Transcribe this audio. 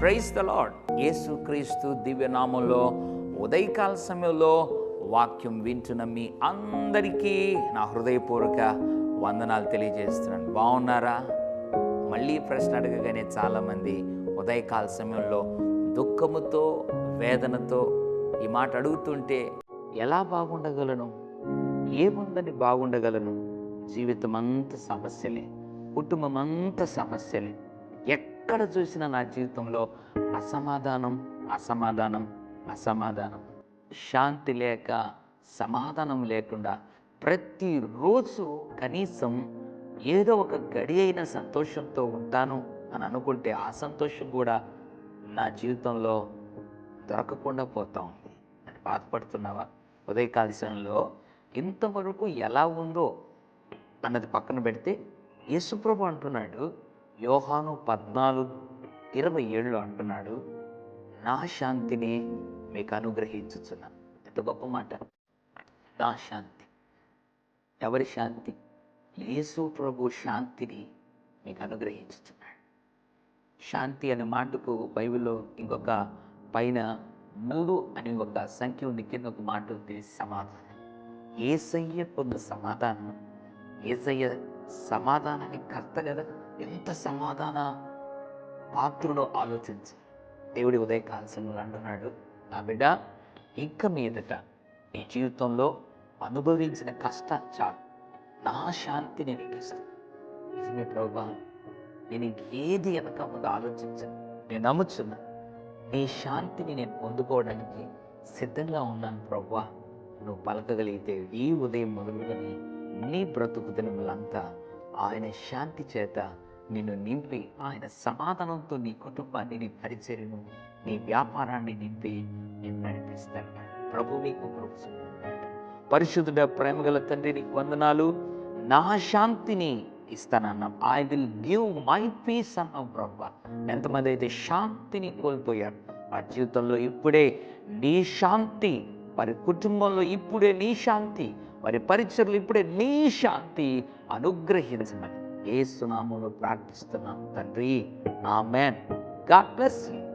Praise the lord యేసుక్రీస్తు దివ్యనామంలో ఉదయకాల సమయంలో వాక్యం వింటున్న మీ అందరికీ నా హృదయపూర్వక వందనాలు తెలియజేస్తున్నాను. బాగున్నారా? మళ్ళీ ప్రశ్న అడగగానే చాలామంది ఉదయకాల సమయంలో దుఃఖముతో వేదనతో ఈ మాట అడుగుతుంటే ఎలా బాగుండగలను? ఏముందని బాగుండగలను? జీవితం అంత సమస్యలే కుటుంబం అంత సమస్యలే. ఎక్కడ చూసినా నా జీవితంలో అసమాధానం అసమాధానం అసమాధానం. శాంతి లేక సమాధానం లేకుండా ప్రతిరోజు కనీసం ఏదో ఒక గడి అయిన సంతోషంతో ఉంటాను అని అనుకుంటే ఆ సంతోషం కూడా నా జీవితంలో దొరకకుండా పోతా ఉంది. అని బాధపడుతున్నావా? ఉదయకాల సమయంలో ఇంతవరకు ఎలా ఉందో అన్నది పక్కన పెడితే యేసుప్రభు అంటున్నాడు యోహాను పద్నాలుగు ఇరవై ఏళ్ళు అంటున్నాడు నా శాంతిని మీకు అనుగ్రహించుచున్నాను ఎంత గొప్ప మాట. నా శాంతి. ఎవరి శాంతి? యేసు ప్రభు శాంతిని మీకు అనుగ్రహించుతున్నాడు శాంతి అనే మాటకు బైబిల్లో ఇంకొక పైన మూడు అని ఒక సంఖ్య ఉంది. కింద ఒక మాట ఉంది సమాధానం. ఏసయ్య పొంద సమాధానం. ఏసయ్య సమాధానానికి కర్త కదా ఎంత సమాధాన పాత్రుడో ఆలోచించి. దేవుడి ఉదయ కాల్సంలో అంటున్నాడు నా బిడ్డ ఇంక మీదట నీ జీవితంలో అనుభవించిన కష్టం చాలు. నా శాంతి నేను ఇస్తాను నిజమే ప్రభా నేను ఏది వెనక ముందు ఆలోచించను నేను నమ్ముచున్నాను. నీ శాంతిని నేను పొందుకోవడానికి సిద్ధంగా ఉన్నాను ప్రవ్వా. నువ్వు పలకగలిగితే ఈ ఉదయం మొదలుకొని నీ బ్రతుకు దినములంతా ఆయన శాంతి చేత నిన్ను నింపి ఆయన సమాధానంతో నీ కుటుంబాన్ని నీ పరిచర్యను నీ వ్యాపారాన్ని నింపి నేను నడిపిస్తాను. ప్రభు నీకు పరిశుద్ధుడ ప్రేమగల తండ్రి నీకు వందనాలు. నా శాంతిని ఇస్తానన్నా I will give my peace అన్న ప్రభా ఎంతమంది అయితే శాంతిని కోల్పోయారు. ఆ జీవితంలో ఇప్పుడే నీ శాంతి వారి కుటుంబంలో ఇప్పుడే నీ శాంతి వారి పరిచయలు ఇప్పుడే నీ శాంతి అనుగ్రహించమని ఏ సునామంలో ప్రార్థిస్తున్నాం. తండ్రి ఆమెన్. God bless you.